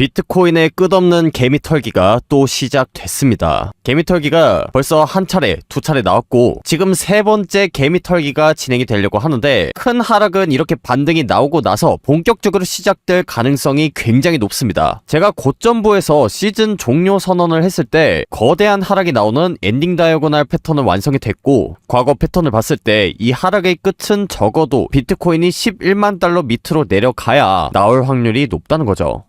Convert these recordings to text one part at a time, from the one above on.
비트코인의 끝없는 개미 털기가 또 시작됐습니다. 개미 털기가 벌써 한 차례, 두 차례 나왔고 지금 세 번째 개미 털기가 진행이 되려고 하는데 큰 하락은 이렇게 반등이 나오고 나서 본격적으로 시작될 가능성이 굉장히 높습니다. 제가 고점부에서 시즌 종료 선언을 했을 때 거대한 하락이 나오는 엔딩 다이어고날 패턴은 완성이 됐고 과거 패턴을 봤을 때 이 하락의 끝은 적어도 비트코인이 11만 달러 밑으로 내려가야 나올 확률이 높다는 거죠.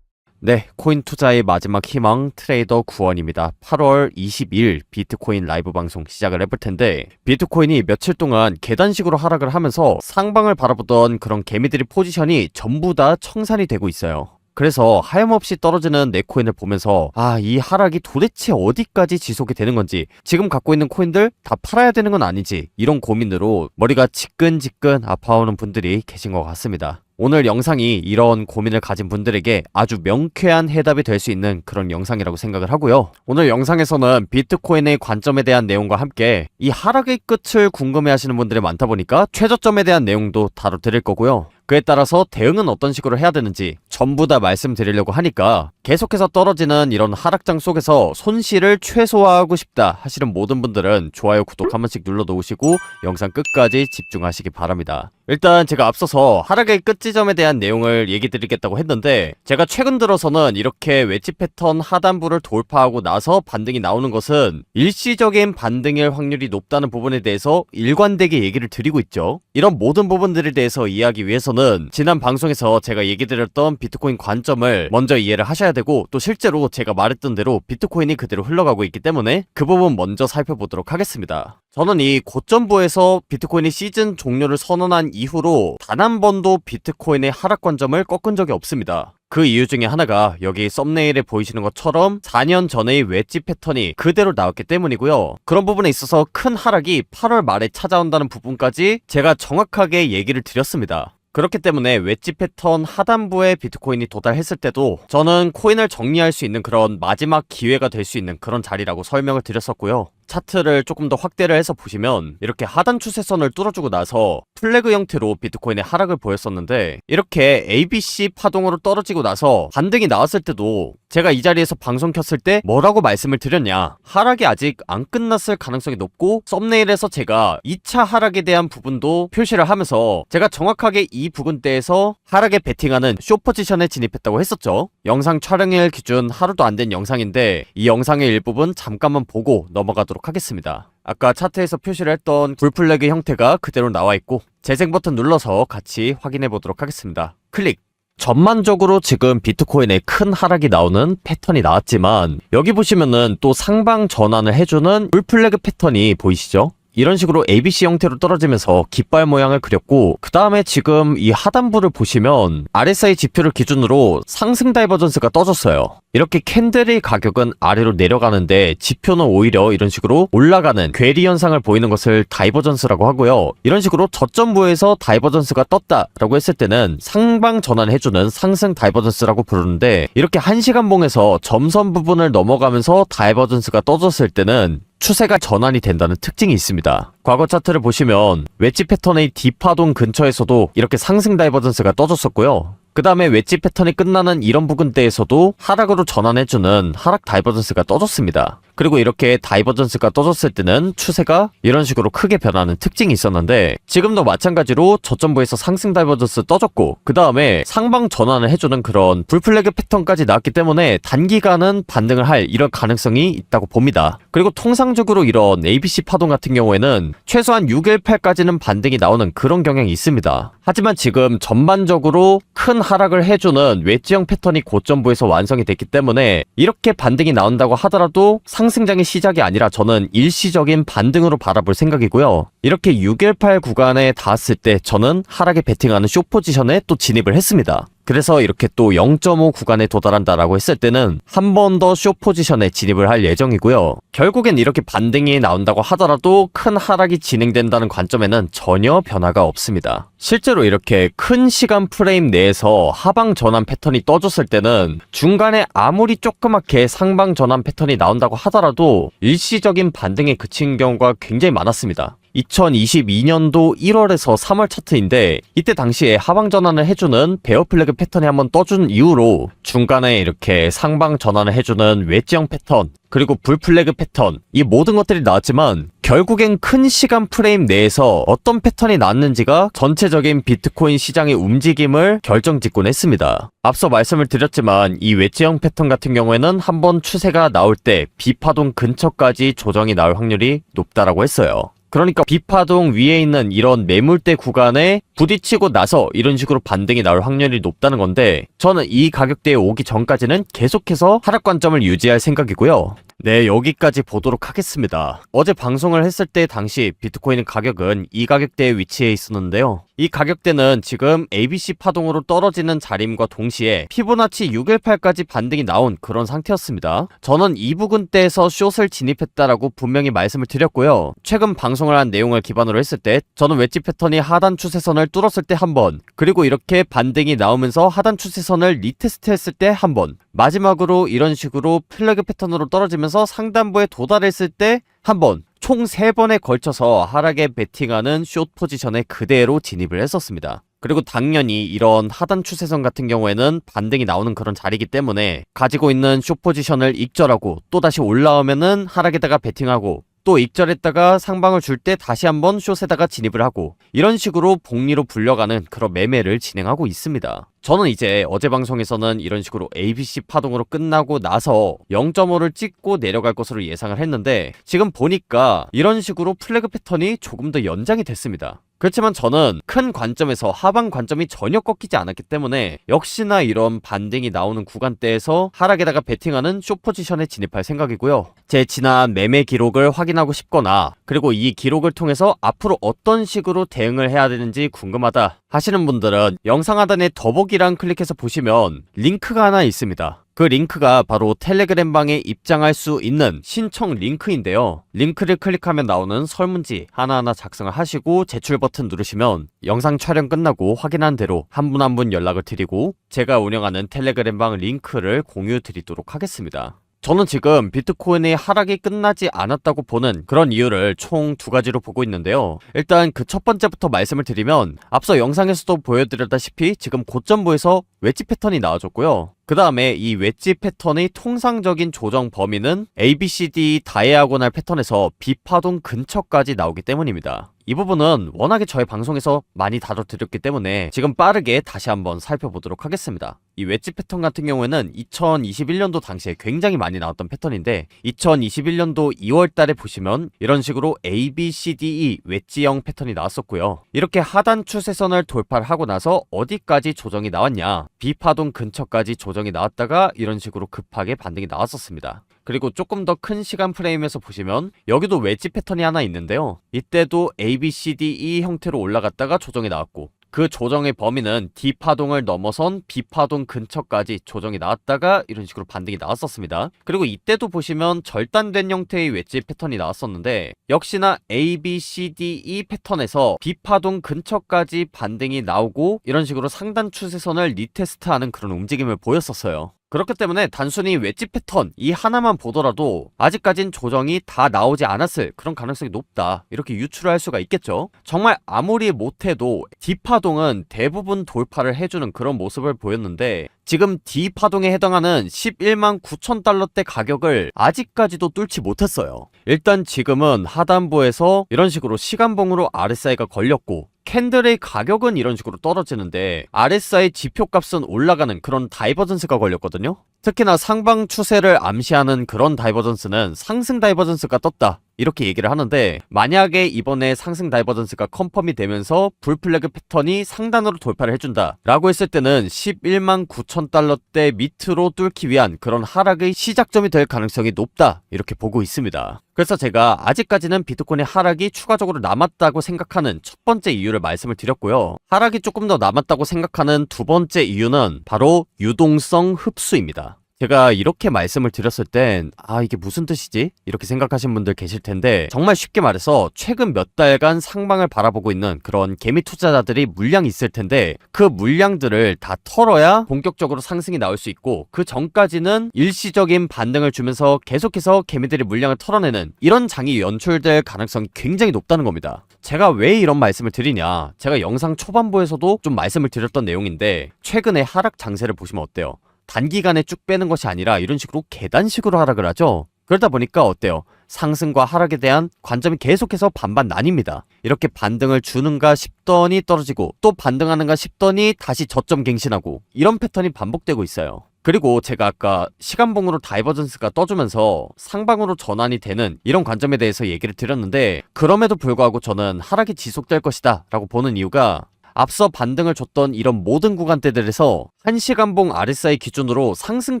네, 코인 투자의 마지막 희망 트레이더 구원입니다. 8월 20일 비트코인 라이브 방송 시작을 해볼 텐데 비트코인이 며칠 동안 계단식으로 하락을 하면서 상방을 바라보던 그런 개미들의 포지션이 전부 다 청산이 되고 있어요. 그래서 하염없이 떨어지는 내 코인을 보면서 아, 이 하락이 도대체 어디까지 지속이 되는 건지 지금 갖고 있는 코인들 다 팔아야 되는 건 아니지 이런 고민으로 머리가 지끈지끈 아파오는 분들이 계신 것 같습니다. 오늘 영상이 이런 고민을 가진 분들에게 아주 명쾌한 해답이 될 수 있는 그런 영상이라고 생각을 하고요. 오늘 영상에서는 비트코인의 관점에 대한 내용과 함께 이 하락의 끝을 궁금해 하시는 분들이 많다 보니까 최저점에 대한 내용도 다뤄드릴 거고요. 그에 따라서 대응은 어떤 식으로 해야 되는지 전부 다 말씀드리려고 하니까 계속해서 떨어지는 이런 하락장 속에서 손실을 최소화하고 싶다 하시는 모든 분들은 좋아요, 구독 한 번씩 눌러 놓으시고 영상 끝까지 집중하시기 바랍니다. 일단 제가 앞서서 하락의 끝지점에 대한 내용을 얘기 드리겠다고 했는데 제가 최근 들어서는 이렇게 웨지 패턴 하단부를 돌파하고 나서 반등이 나오는 것은 일시적인 반등일 확률이 높다는 부분에 대해서 일관되게 얘기를 드리고 있죠. 이런 모든 부분들에 대해서 이해하기 위해서는 지난 방송에서 제가 얘기 드렸던 비트코인 관점을 먼저 이해를 하셔야 되고 또 실제로 제가 말했던 대로 비트코인이 그대로 흘러가고 있기 때문에 그 부분 먼저 살펴보도록 하겠습니다. 저는 이 고점부에서 비트코인이 시즌 종료를 선언한 이후로 단 한 번도 비트코인의 하락 관점을 꺾은 적이 없습니다. 그 이유 중에 하나가 여기 썸네일에 보이시는 것처럼 4년 전의 웨지 패턴이 그대로 나왔기 때문이고요. 그런 부분에 있어서 큰 하락이 8월 말에 찾아온다는 부분까지 제가 정확하게 얘기를 드렸습니다. 그렇기 때문에 웨지 패턴 하단부에 비트코인이 도달했을 때도 저는 코인을 정리할 수 있는 그런 마지막 기회가 될 수 있는 그런 자리라고 설명을 드렸었고요. 차트를 조금 더 확대를 해서 보시면 이렇게 하단 추세선을 뚫어주고 나서 플래그 형태로 비트코인의 하락을 보였었는데 이렇게 ABC 파동으로 떨어지고 나서 반등이 나왔을 때도 제가 이 자리에서 방송 켰을 때 뭐라고 말씀을 드렸냐. 하락이 아직 안 끝났을 가능성이 높고 썸네일에서 제가 2차 하락에 대한 부분도 표시를 하면서 제가 정확하게 이 부근대에서 하락에 베팅하는 쇼 포지션에 진입했다고 했었죠. 영상 촬영일 기준 하루도 안 된 영상인데 이 영상의 일부분 잠깐만 보고 넘어가도 록 하겠습니다. 아까 차트에서 표시를 했던 굴플래그 형태가 그대로 나와 있고 재생 버튼 눌러서 같이 확인해 보도록 하겠습니다. 클릭. 전반적으로 지금 비트코인에 큰 하락이 나오는 패턴이 나왔지만 여기 보시면은 또 상방 전환을 해주는 굴플래그 패턴이 보이시죠? 이런 식으로 ABC 형태로 떨어지면서 깃발 모양을 그렸고 그 다음에 지금 이 하단부를 보시면 RSI 지표를 기준으로 상승 다이버전스가 떠졌어요. 이렇게 캔들의 가격은 아래로 내려가는데 지표는 오히려 이런 식으로 올라가는 괴리 현상을 보이는 것을 다이버전스라고 하고요. 이런 식으로 저점부에서 다이버전스가 떴다라고 했을 때는 상방 전환해주는 상승 다이버전스라고 부르는데 이렇게 한시간 봉에서 점선 부분을 넘어가면서 다이버전스가 떠졌을 때는 추세가 전환이 된다는 특징이 있습니다. 과거 차트를 보시면 웨지 패턴의 D파동 근처에서도 이렇게 상승 다이버전스가 떠졌었고요. 그 다음에 웨지 패턴이 끝나는 이런 부근대에서도 하락으로 전환해주는 하락 다이버전스가 떠졌습니다. 그리고 이렇게 다이버전스가 떠졌을 때는 추세가 이런 식으로 크게 변하는 특징이 있었는데 지금도 마찬가지로 저점부에서 상승 다이버전스 떠졌고 그 다음에 상방 전환을 해주는 그런 불플래그 패턴까지 나왔기 때문에 단기간은 반등을 할 이런 가능성이 있다고 봅니다. 그리고 통상적으로 이런 ABC 파동 같은 경우에는 최소한 618까지는 반등이 나오는 그런 경향이 있습니다. 하지만 지금 전반적으로 큰 하락을 해주는 웨지형 패턴이 고점부에서 완성이 됐기 때문에 이렇게 반등이 나온다고 하더라도 상승 장의 시작이 아니라 저는 일시적인 반등으로 바라볼 생각이고요. 이렇게 618 구간에 닿았을 때 저는 하락에 베팅하는 쇼 포지션에 또 진입을 했습니다. 그래서 이렇게 또 0.5 구간에 도달한다라고 했을 때는 한 번 더 쇼 포지션에 진입을 할 예정이고요. 결국엔 이렇게 반등이 나온다고 하더라도 큰 하락이 진행된다는 관점에는 전혀 변화가 없습니다. 실제로 이렇게 큰 시간 프레임 내에서 하방 전환 패턴이 떠줬을 때는 중간에 아무리 조그맣게 상방 전환 패턴이 나온다고 하더라도 일시적인 반등에 그친 경우가 굉장히 많았습니다. 2022년도 1월에서 3월 차트인데 이때 당시에 하방 전환을 해주는 베어 플래그 패턴이 한번 떠준 이후로 중간에 이렇게 상방 전환을 해주는 웨지형 패턴 그리고 불 플래그 패턴 이 모든 것들이 나왔지만 결국엔 큰 시간 프레임 내에서 어떤 패턴이 나왔는지가 전체적인 비트코인 시장의 움직임을 결정짓곤 했습니다. 앞서 말씀을 드렸지만 이 웨지형 패턴 같은 경우에는 한번 추세가 나올 때 비파동 근처까지 조정이 나올 확률이 높다라고 했어요. 그러니까 비파동 위에 있는 이런 매물대 구간에 부딪히고 나서 이런 식으로 반등이 나올 확률이 높다는 건데 저는 이 가격대에 오기 전까지는 계속해서 하락 관점을 유지할 생각이고요. 네, 여기까지 보도록 하겠습니다. 어제 방송을 했을 때 당시 비트코인 가격은 이 가격대에 위치해 있었는데요. 이 가격대는 지금 ABC 파동으로 떨어지는 자림과 동시에 피보나치 618까지 반등이 나온 그런 상태였습니다. 저는 이 부근대에서 숏을 진입했다라고 분명히 말씀을 드렸고요. 최근 방송을 한 내용을 기반으로 했을 때 저는 웨지 패턴이 하단 추세선을 뚫었을 때 한 번, 그리고 이렇게 반등이 나오면서 하단 추세선을 리테스트 했을 때 한 번, 마지막으로 이런 식으로 플래그 패턴으로 떨어지면서 상단부에 도달했을 때 한 번, 총 3번에 걸쳐서 하락에 베팅하는 숏 포지션에 그대로 진입을 했었습니다. 그리고 당연히 이런 하단 추세선 같은 경우에는 반등이 나오는 그런 자리이기 때문에 가지고 있는 숏 포지션을 익절하고 또다시 올라오면은 하락에다가 베팅하고 또 익절했다가 상방을 줄 때 다시 한번 숏에다가 진입을 하고 이런 식으로 복리로 불려가는 그런 매매를 진행하고 있습니다. 저는 이제 어제 방송에서는 이런 식으로 ABC 파동으로 끝나고 나서 0.5를 찍고 내려갈 것으로 예상을 했는데 지금 보니까 이런 식으로 플래그 패턴이 조금 더 연장이 됐습니다. 그렇지만 저는 큰 관점에서 하방 관점이 전혀 꺾이지 않았기 때문에 역시나 이런 반등이 나오는 구간대에서 하락에다가 베팅하는 쇼 포지션에 진입할 생각이고요. 제 지난 매매 기록을 확인하고 싶거나 그리고 이 기록을 통해서 앞으로 어떤 식으로 대응을 해야 되는지 궁금하다 하시는 분들은 영상 하단에 더보기란 클릭해서 보시면 링크가 하나 있습니다. 그 링크가 바로 텔레그램 방에 입장할 수 있는 신청 링크인데요. 링크를 클릭하면 나오는 설문지 하나하나 작성을 하시고 제출 버튼 누르시면 영상 촬영 끝나고 확인한 대로 한분 한 분 연락을 드리고 제가 운영하는 텔레그램 방 링크를 공유 드리도록 하겠습니다. 저는 지금 비트코인의 하락이 끝나지 않았다고 보는 그런 이유를 총 두 가지로 보고 있는데요. 일단 그 첫 번째부터 말씀을 드리면 앞서 영상에서도 보여드렸다시피 지금 고점부에서 웨지 패턴이 나와줬고요. 그 다음에 이 웨지 패턴의 통상적인 조정 범위는 ABCD 다이아고날 패턴에서 비파동 근처까지 나오기 때문입니다. 이 부분은 워낙에 저희 방송에서 많이 다뤄드렸기 때문에 지금 빠르게 다시 한번 살펴보도록 하겠습니다. 이 웨지 패턴 같은 경우에는 2021년도 당시에 굉장히 많이 나왔던 패턴인데 2021년도 2월 달에 보시면 이런 식으로 A, B, C, D, E 웨지형 패턴이 나왔었고요. 이렇게 하단 추세선을 돌파를 하고 나서 어디까지 조정이 나왔냐 비파동 근처까지 조정이 나왔다가 이런 식으로 급하게 반등이 나왔었습니다. 그리고 조금 더 큰 시간 프레임에서 보시면 여기도 웨지 패턴이 하나 있는데요. 이때도 A, B, C, D, E 형태로 올라갔다가 조정이 나왔고 그 조정의 범위는 D 파동을 넘어선 B 파동 근처까지 조정이 나왔다가 이런 식으로 반등이 나왔었습니다. 그리고 이때도 보시면 절단된 형태의 웨지 패턴이 나왔었는데 역시나 A, B, C, D, E 패턴에서 B 파동 근처까지 반등이 나오고 이런 식으로 상단 추세선을 리테스트하는 그런 움직임을 보였었어요. 그렇기 때문에 단순히 웨지 패턴 이 하나만 보더라도 아직까진 조정이 다 나오지 않았을 그런 가능성이 높다. 이렇게 유추를 할 수가 있겠죠. 정말 아무리 못해도 D파동은 대부분 돌파를 해주는 그런 모습을 보였는데 지금 D파동에 해당하는 11만 9천 달러대 가격을 아직까지도 뚫지 못했어요. 일단 지금은 하단부에서 이런 식으로 시간봉으로 RSI가 걸렸고 캔들의 가격은 이런 식으로 떨어지는데 RSI 지표값은 올라가는 그런 다이버전스가 걸렸거든요. 특히나 상방 추세를 암시하는 그런 다이버전스는 상승 다이버전스가 떴다. 이렇게 얘기를 하는데 만약에 이번에 상승 다이버전스가 컨펌이 되면서 불플래그 패턴이 상단으로 돌파를 해준다 라고 했을 때는 11만 9천 달러대 밑으로 뚫기 위한 그런 하락의 시작점이 될 가능성이 높다 이렇게 보고 있습니다. 그래서 제가 아직까지는 비트코인의 하락이 추가적으로 남았다고 생각하는 첫 번째 이유를 말씀을 드렸고요. 하락이 조금 더 남았다고 생각하는 두 번째 이유는 바로 유동성 흡수입니다. 제가 이렇게 말씀을 드렸을 땐, 아, 이게 무슨 뜻이지? 이렇게 생각하신 분들 계실 텐데, 정말 쉽게 말해서 최근 몇 달간 상방을 바라보고 있는 그런 개미 투자자들이 물량이 있을 텐데, 그 물량들을 다 털어야 본격적으로 상승이 나올 수 있고, 그 전까지는 일시적인 반등을 주면서 계속해서 개미들이 물량을 털어내는 이런 장이 연출될 가능성이 굉장히 높다는 겁니다. 제가 왜 이런 말씀을 드리냐? 제가 영상 초반부에서도 좀 말씀을 드렸던 내용인데, 최근에 하락 장세를 보시면 어때요? 단기간에 쭉 빼는 것이 아니라 이런 식으로 계단식으로 하락을 하죠. 그러다 보니까 어때요? 상승과 하락에 대한 관점이 계속해서 반반 나뉩니다. 이렇게 반등을 주는가 싶더니 떨어지고 또 반등하는가 싶더니 다시 저점 갱신하고 이런 패턴이 반복되고 있어요. 그리고 제가 아까 시간봉으로 다이버전스가 떠주면서 상방으로 전환이 되는 이런 관점에 대해서 얘기를 드렸는데 그럼에도 불구하고 저는 하락이 지속될 것이다 라고 보는 이유가 앞서 반등을 줬던 이런 모든 구간대들에서 1시간봉 RSI 기준으로 상승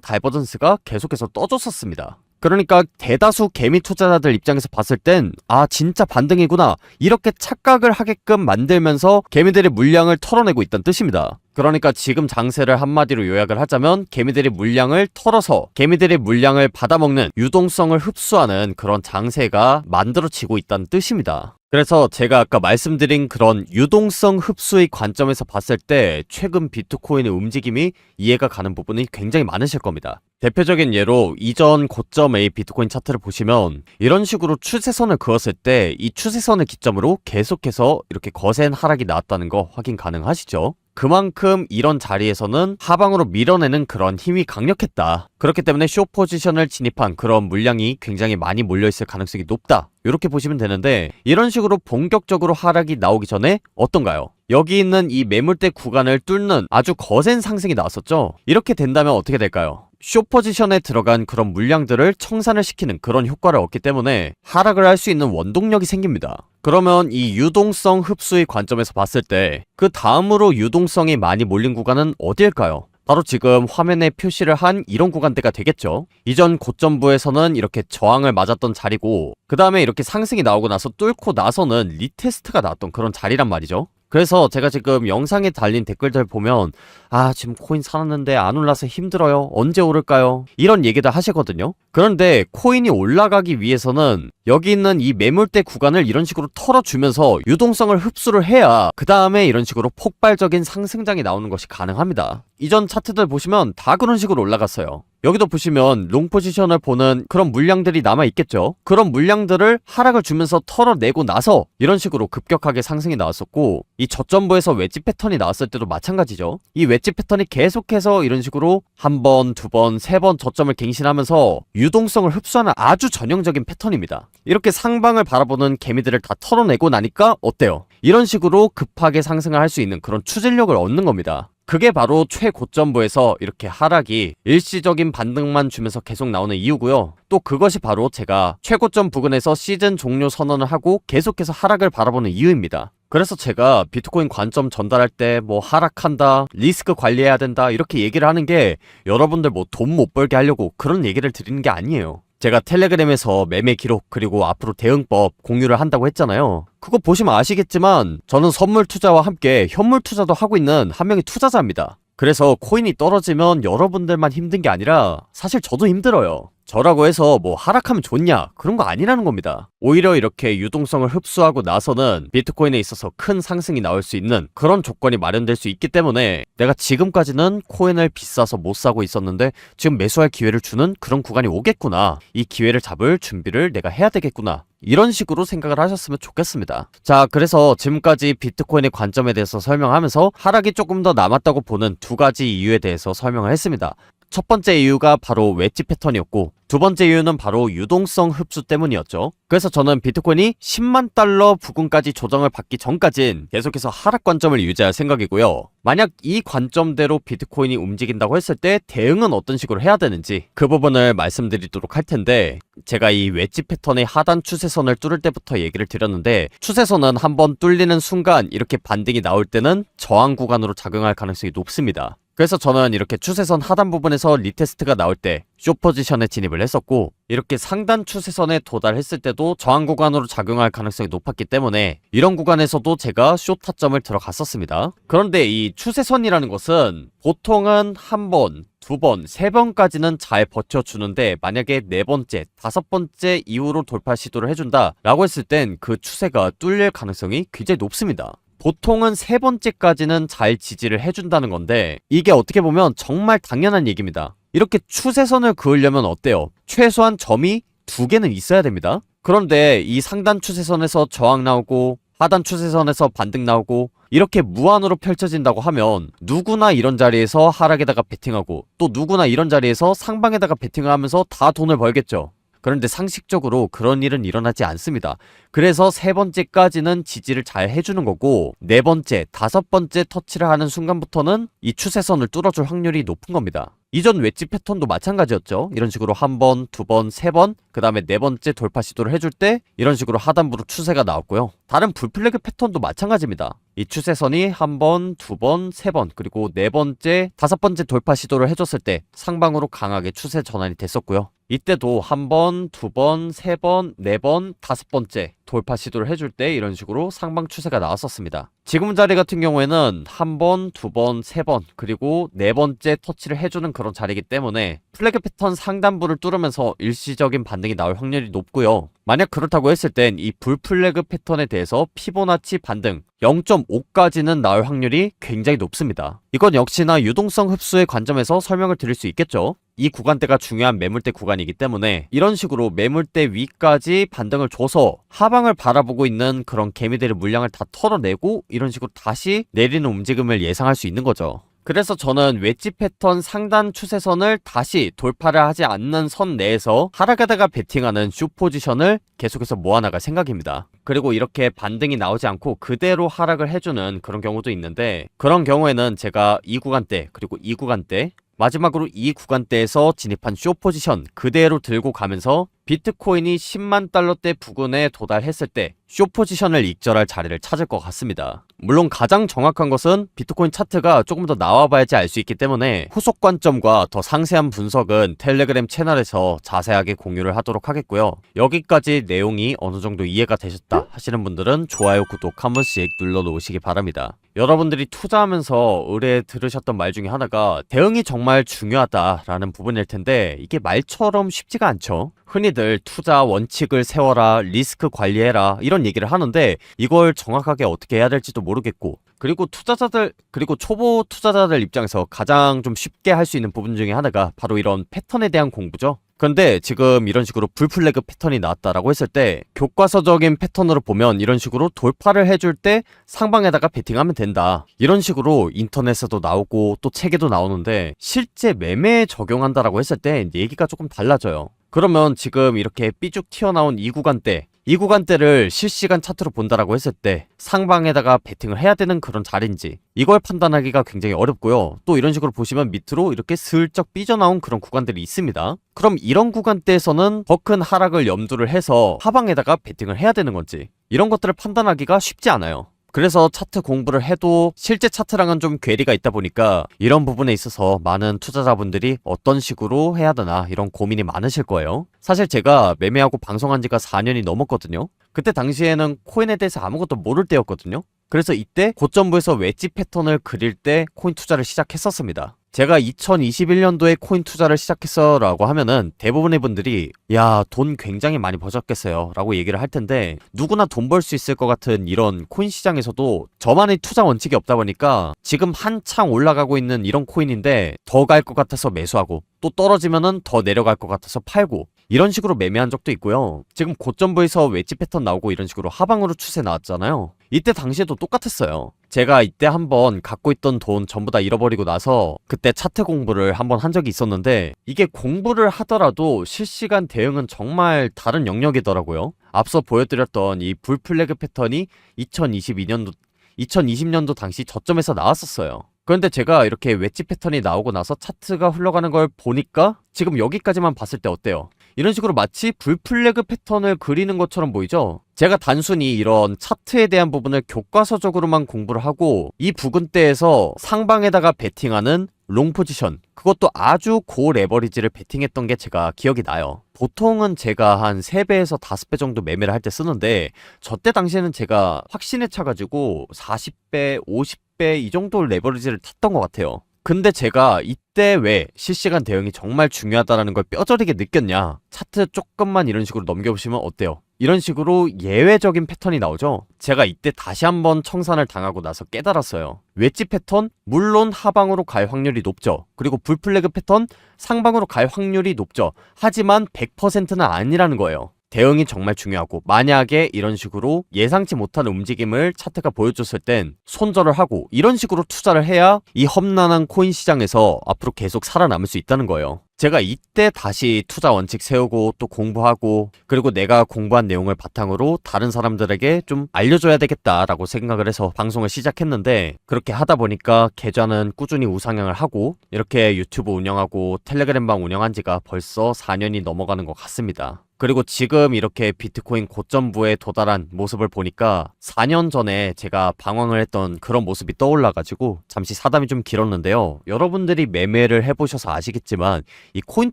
다이버전스가 계속해서 떠줬었습니다. 그러니까 대다수 개미 투자자들 입장에서 봤을 땐, 아, 진짜 반등이구나. 이렇게 착각을 하게끔 만들면서 개미들의 물량을 털어내고 있다는 뜻입니다. 그러니까 지금 장세를 한마디로 요약을 하자면 개미들의 물량을 털어서 개미들의 물량을 받아먹는 유동성을 흡수하는 그런 장세가 만들어지고 있다는 뜻입니다. 그래서 제가 아까 말씀드린 그런 유동성 흡수의 관점에서 봤을 때 최근 비트코인의 움직임이 이해가 가는 부분이 굉장히 많으실 겁니다. 대표적인 예로 이전 고점의 비트코인 차트를 보시면 이런 식으로 추세선을 그었을 때 이 추세선을 기점으로 계속해서 이렇게 거센 하락이 나왔다는 거 확인 가능하시죠? 그만큼 이런 자리에서는 하방으로 밀어내는 그런 힘이 강력했다. 그렇기 때문에 쇼 포지션을 진입한 그런 물량이 굉장히 많이 몰려있을 가능성이 높다. 이렇게 보시면 되는데 이런 식으로 본격적으로 하락이 나오기 전에 어떤가요? 여기 있는 이 매물대 구간을 뚫는 아주 거센 상승이 나왔었죠? 이렇게 된다면 어떻게 될까요? 쇼 포지션에 들어간 그런 물량들을 청산을 시키는 그런 효과를 얻기 때문에 하락을 할 수 있는 원동력이 생깁니다. 그러면 이 유동성 흡수의 관점에서 봤을 때 그 다음으로 유동성이 많이 몰린 구간은 어디일까요? 바로 지금 화면에 표시를 한 이런 구간대가 되겠죠. 이전 고점부에서는 이렇게 저항을 맞았던 자리고 그 다음에 이렇게 상승이 나오고 나서 뚫고 나서는 리테스트가 나왔던 그런 자리란 말이죠. 그래서 제가 지금 영상에 달린 댓글들 보면 아 지금 코인 사놨는데 안 올라서 힘들어요. 언제 오를까요? 이런 얘기들 하시거든요. 그런데 코인이 올라가기 위해서는 여기 있는 이 매물대 구간을 이런 식으로 털어주면서 유동성을 흡수를 해야 그 다음에 이런 식으로 폭발적인 상승장이 나오는 것이 가능합니다 이전 차트들 보시면 다 그런 식으로 올라갔어요 여기도 보시면 롱 포지션을 보는 그런 물량들이 남아 있겠죠. 그런 물량들을 하락을 주면서 털어내고 나서 이런 식으로 급격하게 상승이 나왔었고 이 저점부에서 웨지 패턴이 나왔을 때도 마찬가지죠. 이 웨지 패턴이 계속해서 이런 식으로 한 번, 두 번, 세 번 저점을 갱신하면서 유동성을 흡수하는 아주 전형적인 패턴입니다. 이렇게 상방을 바라보는 개미들을 다 털어내고 나니까 어때요? 이런 식으로 급하게 상승을 할 수 있는 그런 추진력을 얻는 겁니다. 그게 바로 최고점부에서 이렇게 하락이 일시적인 반등만 주면서 계속 나오는 이유고요. 또 그것이 바로 제가 최고점 부근에서 시즌 종료 선언을 하고 계속해서 하락을 바라보는 이유입니다. 그래서 제가 비트코인 관점 전달할 때 뭐 하락한다, 리스크 관리해야 된다 이렇게 얘기를 하는 게 여러분들 뭐 돈 못 벌게 하려고 그런 얘기를 드리는 게 아니에요. 제가 텔레그램에서 매매 기록 그리고 앞으로 대응법 공유를 한다고 했잖아요. 그거 보시면 아시겠지만 저는 선물 투자와 함께 현물 투자도 하고 있는 한 명의 투자자입니다. 그래서 코인이 떨어지면 여러분들만 힘든 게 아니라 사실 저도 힘들어요. 저라고 해서 뭐 하락하면 좋냐 그런 거 아니라는 겁니다. 오히려 이렇게 유동성을 흡수하고 나서는 비트코인에 있어서 큰 상승이 나올 수 있는 그런 조건이 마련될 수 있기 때문에 내가 지금까지는 코인을 비싸서 못 사고 있었는데 지금 매수할 기회를 주는 그런 구간이 오겠구나. 이 기회를 잡을 준비를 내가 해야 되겠구나. 이런 식으로 생각을 하셨으면 좋겠습니다. 자, 그래서 지금까지 비트코인의 관점에 대해서 설명하면서 하락이 조금 더 남았다고 보는 두 가지 이유에 대해서 설명을 했습니다. 첫 번째 이유가 바로 웨지 패턴이었고 두 번째 이유는 바로 유동성 흡수 때문이었죠. 그래서 저는 비트코인이 10만 달러 부근까지 조정을 받기 전까진 계속해서 하락 관점을 유지할 생각이고요. 만약 이 관점대로 비트코인이 움직인다고 했을 때 대응은 어떤 식으로 해야 되는지 그 부분을 말씀드리도록 할 텐데 제가 이 웨지 패턴의 하단 추세선을 뚫을 때부터 얘기를 드렸는데 추세선은 한번 뚫리는 순간 이렇게 반등이 나올 때는 저항 구간으로 작용할 가능성이 높습니다. 그래서 저는 이렇게 추세선 하단 부분에서 리테스트가 나올 때 쇼 포지션에 진입을 했었고 이렇게 상단 추세선에 도달했을 때도 저항 구간으로 작용할 가능성이 높았기 때문에 이런 구간에서도 제가 쇼 타점을 들어갔었습니다. 그런데 이 추세선이라는 것은 보통은 한 번, 두 번, 세 번까지는 잘 버텨주는데 만약에 네 번째, 다섯 번째 이후로 돌파 시도를 해준다 라고 했을 땐 그 추세가 뚫릴 가능성이 굉장히 높습니다. 보통은 세 번째까지는 잘 지지를 해준다는 건데 이게 어떻게 보면 정말 당연한 얘기입니다. 이렇게 추세선을 그으려면 어때요? 최소한 점이 두 개는 있어야 됩니다. 그런데 이 상단 추세선에서 저항 나오고 하단 추세선에서 반등 나오고 이렇게 무한으로 펼쳐진다고 하면 누구나 이런 자리에서 하락에다가 베팅하고 또 누구나 이런 자리에서 상방에다가 베팅을 하면서 다 돈을 벌겠죠. 그런데 상식적으로 그런 일은 일어나지 않습니다. 그래서 세 번째까지는 지지를 잘 해주는 거고 네 번째, 다섯 번째 터치를 하는 순간부터는 이 추세선을 뚫어줄 확률이 높은 겁니다. 이전 웨지 패턴도 마찬가지였죠. 이런 식으로 한 번, 두 번, 세 번, 그 다음에 네 번째 돌파 시도를 해줄 때 이런 식으로 하단부로 추세가 나왔고요. 다른 불플래그 패턴도 마찬가지입니다. 이 추세선이 한 번, 두 번, 세 번, 그리고 네 번째, 다섯 번째 돌파 시도를 해줬을 때 상방으로 강하게 추세 전환이 됐었고요. 이때도 한 번, 두 번, 세 번, 네 번, 다섯 번째 돌파 시도를 해줄 때 이런 식으로 상방 추세가 나왔었습니다. 지금 자리 같은 경우에는 한 번, 두 번, 세 번, 그리고 네 번째 터치를 해주는 그런 자리이기 때문에 플래그 패턴 상단부를 뚫으면서 일시적인 반등이 나올 확률이 높고요. 만약 그렇다고 했을 땐 이 불플래그 패턴에 대해서 피보나치 반등 0.5까지는 나올 확률이 굉장히 높습니다. 이건 역시나 유동성 흡수의 관점에서 설명을 드릴 수 있겠죠. 이 구간대가 중요한 매물대 구간이기 때문에 이런 식으로 매물대 위까지 반등을 줘서 하방을 바라보고 있는 그런 개미들의 물량을 다 털어내고 이런 식으로 다시 내리는 움직임을 예상할 수 있는 거죠. 그래서 저는 웨지 패턴 상단 추세선을 다시 돌파를 하지 않는 선 내에서 하락하다가 베팅하는 슈 포지션을 계속해서 모아나갈 생각입니다. 그리고 이렇게 반등이 나오지 않고 그대로 하락을 해주는 그런 경우도 있는데 그런 경우에는 제가 이 구간대 그리고 이 구간대 마지막으로 이 구간대에서 진입한 쇼 포지션 그대로 들고 가면서 비트코인이 10만 달러대 부근에 도달했을 때 쇼 포지션을 익절할 자리를 찾을 것 같습니다. 물론 가장 정확한 것은 비트코인 차트가 조금 더 나와봐야지 알 수 있기 때문에 후속 관점과 더 상세한 분석은 텔레그램 채널에서 자세하게 공유를 하도록 하겠고요. 여기까지 내용이 어느 정도 이해가 되셨다 하시는 분들은 좋아요, 구독 한 번씩 눌러 놓으시기 바랍니다. 여러분들이 투자하면서 의뢰 들으셨던 말 중에 하나가 대응이 정말 중요하다라는 부분일 텐데 이게 말처럼 쉽지가 않죠. 흔히들 투자 원칙을 세워라, 리스크 관리해라 이런 얘기를 하는데 이걸 정확하게 어떻게 해야 될지도 모르겠고 그리고 투자자들 그리고 초보 투자자들 입장에서 가장 좀 쉽게 할 수 있는 부분 중에 하나가 바로 이런 패턴에 대한 공부죠. 그런데 지금 이런 식으로 불플래그 패턴이 나왔다라고 했을 때 교과서적인 패턴으로 보면 이런 식으로 돌파를 해줄 때 상방에다가 베팅하면 된다. 이런 식으로 인터넷에도 나오고 또 책에도 나오는데 실제 매매에 적용한다라고 했을 때 얘기가 조금 달라져요. 그러면 지금 이렇게 삐죽 튀어나온 이 구간대 이 구간대를 실시간 차트로 본다라고 했을 때 상방에다가 베팅을 해야 되는 그런 자리인지 이걸 판단하기가 굉장히 어렵고요. 또 이런 식으로 보시면 밑으로 이렇게 슬쩍 삐져나온 그런 구간들이 있습니다. 그럼 이런 구간대에서는 더 큰 하락을 염두를 해서 하방에다가 베팅을 해야 되는 건지 이런 것들을 판단하기가 쉽지 않아요. 그래서 차트 공부를 해도 실제 차트랑은 좀 괴리가 있다 보니까 이런 부분에 있어서 많은 투자자분들이 어떤 식으로 해야 되나 이런 고민이 많으실 거예요. 사실 제가 매매하고 방송한 지가 4년이 넘었거든요. 그때 당시에는 코인에 대해서 아무것도 모를 때였거든요. 그래서 이때 고점부에서 웨지 패턴을 그릴 때 코인 투자를 시작했었습니다. 제가 2021년도에 코인 투자를 시작했어 라고 하면은 대부분의 분들이 야, 돈 굉장히 많이 버셨겠어요. 라고 얘기를 할 텐데 누구나 돈 벌 수 있을 것 같은 이런 코인 시장에서도 저만의 투자 원칙이 없다 보니까 지금 한창 올라가고 있는 이런 코인인데 더 갈 것 같아서 매수하고 또 떨어지면은 더 내려갈 것 같아서 팔고 이런 식으로 매매한 적도 있고요. 지금 고점부에서 웨지 패턴 나오고 이런 식으로 하방으로 추세 나왔잖아요. 이때 당시에도 똑같았어요. 제가 이때 한번 갖고 있던 돈 전부 다 잃어버리고 나서 그때 차트 공부를 한번 한 적이 있었는데 이게 공부를 하더라도 실시간 대응은 정말 다른 영역이더라고요. 앞서 보여드렸던 이 불플래그 패턴이 2022년도 2020년도 당시 저점에서 나왔었어요. 그런데 제가 이렇게 웨지 패턴이 나오고 나서 차트가 흘러가는 걸 보니까 지금 여기까지만 봤을 때 어때요? 이런 식으로 마치 불플래그 패턴을 그리는 것처럼 보이죠? 제가 단순히 이런 차트에 대한 부분을 교과서적으로만 공부를 하고 이 부근대에서 상방에다가 베팅하는 롱 포지션 그것도 아주 고 레버리지를 베팅했던 게 제가 기억이 나요. 보통은 제가 한 3배에서 5배 정도 매매를 할 때 쓰는데 저때 당시에는 제가 확신에 차가지고 40배, 50배 이 정도 레버리지를 탔던 것 같아요. 근데 제가 이때 왜 실시간 대응이 정말 중요하다라는 걸 뼈저리게 느꼈냐? 차트 조금만 이런 식으로 넘겨보시면 어때요? 이런 식으로 예외적인 패턴이 나오죠? 제가 이때 다시 한번 청산을 당하고 나서 깨달았어요. 웨지 패턴? 물론 하방으로 갈 확률이 높죠. 그리고 불플래그 패턴? 상방으로 갈 확률이 높죠. 하지만 100%는 아니라는 거예요. 대응이 정말 중요하고 만약에 이런 식으로 예상치 못한 움직임을 차트가 보여줬을 땐 손절을 하고 이런 식으로 투자를 해야 이 험난한 코인 시장에서 앞으로 계속 살아남을 수 있다는 거예요. 제가 이때 다시 투자 원칙 세우고 또 공부하고 그리고 내가 공부한 내용을 바탕으로 다른 사람들에게 좀 알려줘야 되겠다라고 생각을 해서 방송을 시작했는데 그렇게 하다 보니까 계좌는 꾸준히 우상향을 하고 이렇게 유튜브 운영하고 텔레그램방 운영한 지가 벌써 4년이 넘어가는 것 같습니다. 그리고 지금 이렇게 비트코인 고점부에 도달한 모습을 보니까 4년 전에 제가 방황을 했던 그런 모습이 떠올라가지고 잠시 사담이 좀 길었는데요. 여러분들이 매매를 해보셔서 아시겠지만 이 코인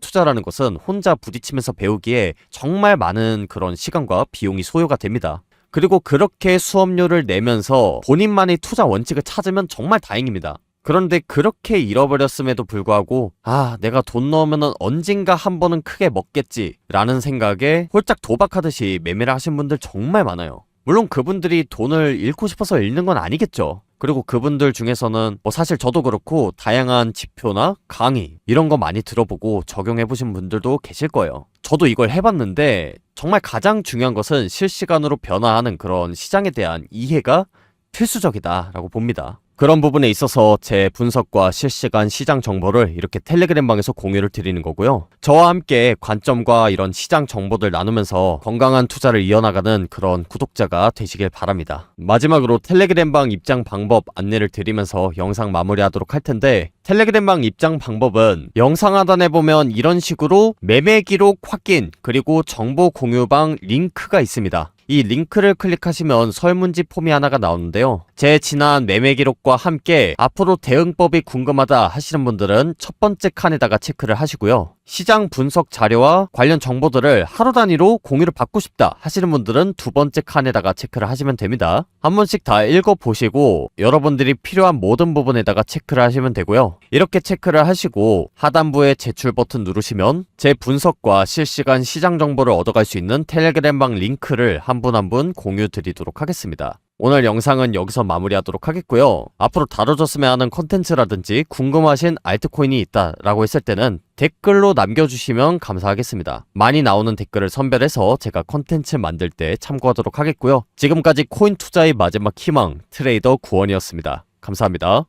투자라는 것은 혼자 부딪히면서 배우기에 정말 많은 그런 시간과 비용이 소요가 됩니다. 그리고 그렇게 수업료를 내면서 본인만의 투자 원칙을 찾으면 정말 다행입니다. 그런데 그렇게 잃어버렸음에도 불구하고 아 내가 돈 넣으면 언젠가 한 번은 크게 먹겠지 라는 생각에 홀짝 도박하듯이 매매를 하신 분들 정말 많아요. 물론 그분들이 돈을 잃고 싶어서 잃는 건 아니겠죠. 그리고 그분들 중에서는 뭐 사실 저도 그렇고 다양한 지표나 강의 이런 거 많이 들어보고 적용해 보신 분들도 계실 거예요. 저도 이걸 해봤는데 정말 가장 중요한 것은 실시간으로 변화하는 그런 시장에 대한 이해가 필수적이다라고 봅니다. 그런 부분에 있어서 제 분석과 실시간 시장 정보를 이렇게 텔레그램방에서 공유를 드리는 거고요. 저와 함께 관점과 이런 시장 정보들 나누면서 건강한 투자를 이어나가는 그런 구독자가 되시길 바랍니다. 마지막으로 텔레그램방 입장 방법 안내를 드리면서 영상 마무리하도록 할 텐데 텔레그램방 입장 방법은 영상 하단에 보면 이런 식으로 매매 기록 확인 그리고 정보 공유방 링크가 있습니다. 이 링크를 클릭하시면 설문지 폼이 하나가 나오는데요. 제 지난 매매 기록과 함께 앞으로 대응법이 궁금하다 하시는 분들은 첫 번째 칸에다가 체크를 하시고요. 시장 분석 자료와 관련 정보들을 하루 단위로 공유를 받고 싶다 하시는 분들은 두 번째 칸에다가 체크를 하시면 됩니다. 한 번씩 다 읽어보시고 여러분들이 필요한 모든 부분에다가 체크를 하시면 되고요. 이렇게 체크를 하시고 하단부에 제출 버튼 누르시면 제 분석과 실시간 시장 정보를 얻어갈 수 있는 텔레그램방 링크를 한 분 한 분 공유 드리도록 하겠습니다. 오늘 영상은 여기서 마무리하도록 하겠고요. 앞으로 다뤄졌으면 하는 컨텐츠라든지 궁금하신 알트코인이 있다 라고 했을 때는 댓글로 남겨주시면 감사하겠습니다. 많이 나오는 댓글을 선별해서 제가 컨텐츠 만들 때 참고하도록 하겠고요. 지금까지 코인 투자의 마지막 희망 트레이더 구원이었습니다. 감사합니다.